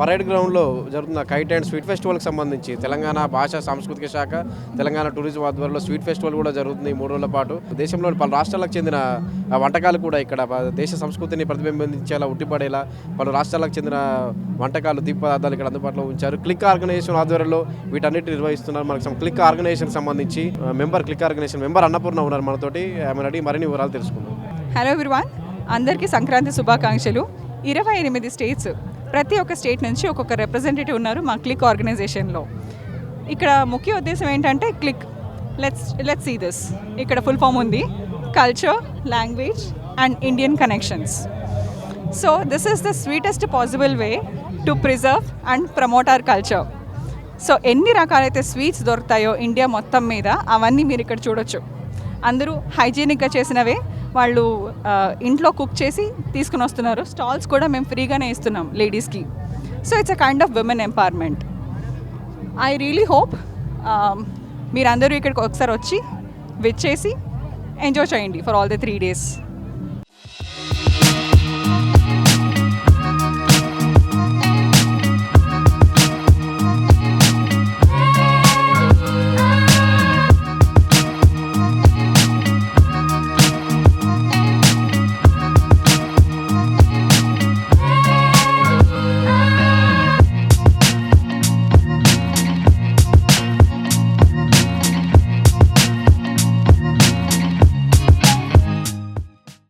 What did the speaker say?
Parade గ్రౌండ్లో జరుగుతున్న kite and sweet ఫెస్టివల్కి సంబంధించి తెలంగాణ భాష సాంస్కృతిక శాఖ తెలంగాణ టూరిజం ఆధ్వర్యంలో స్వీట్ ఫెస్టివల్ కూడా జరుగుతుంది మూడు రోజుల పాటు. దేశంలోని పలు రాష్ట్రాలకు చెందిన వంటకాలు కూడా ఇక్కడ దేశ సంస్కృతిని ప్రతిబింబించేలా ఉట్టిపడేలా పలు రాష్ట్రాలకు చెందిన వంటకాలు తీపి పదార్థాలు ఇక్కడ అందుబాటులో ఉంచారు. క్లిక్ ఆర్గనైజేషన్ ఆధ్వర్యంలో వీటన్నిటి నిర్వహిస్తున్నారు మనకు క్లిక్ ఆర్గనైజేషన్ సంబంధించి member click organization member Annapurna ఉన్నారు మనతోటి. ఆమె అడిగి మరిన్ని వివరాలు తెలుసుకుందాం. హలో ఎవ్రీవాన్ అందరికీ సంక్రాంతి శుభాకాంక్షలు. ఇరవై ఎనిమిది స్టేట్స్ ప్రతి ఒక్క స్టేట్ నుంచి ఒక్కొక్క రిప్రజెంటేటివ్ ఉన్నారు మా క్లిక్ ఆర్గనైజేషన్లో ఇక్కడ ముఖ్య ఉద్దేశం ఏంటంటే click let's let's see this ఇక్కడ ఫుల్ ఫామ్ ఉంది. Culture language and Indian connections so this is the sweetest possible way to preserve and promote our culture so ఎన్ని రకాలైతే స్వీట్స్ దొరుకుతాయో ఇండియా మొత్తం మీద అవన్నీ మీరు ఇక్కడ చూడొచ్చు. అందరూ హైజీనిక్గా చేసినవే. వాళ్ళు ఇంట్లో కుక్ చేసి తీసుకుని వస్తున్నారు. స్టాల్స్ కూడా మేము ఫ్రీగానే ఇస్తున్నాం లేడీస్కి. So it's a kind of women empowerment I really hope మీరందరూ ఇక్కడికి ఒకసారి వచ్చి విచ్చేసి ఎంజాయ్ చేయండి for all the three days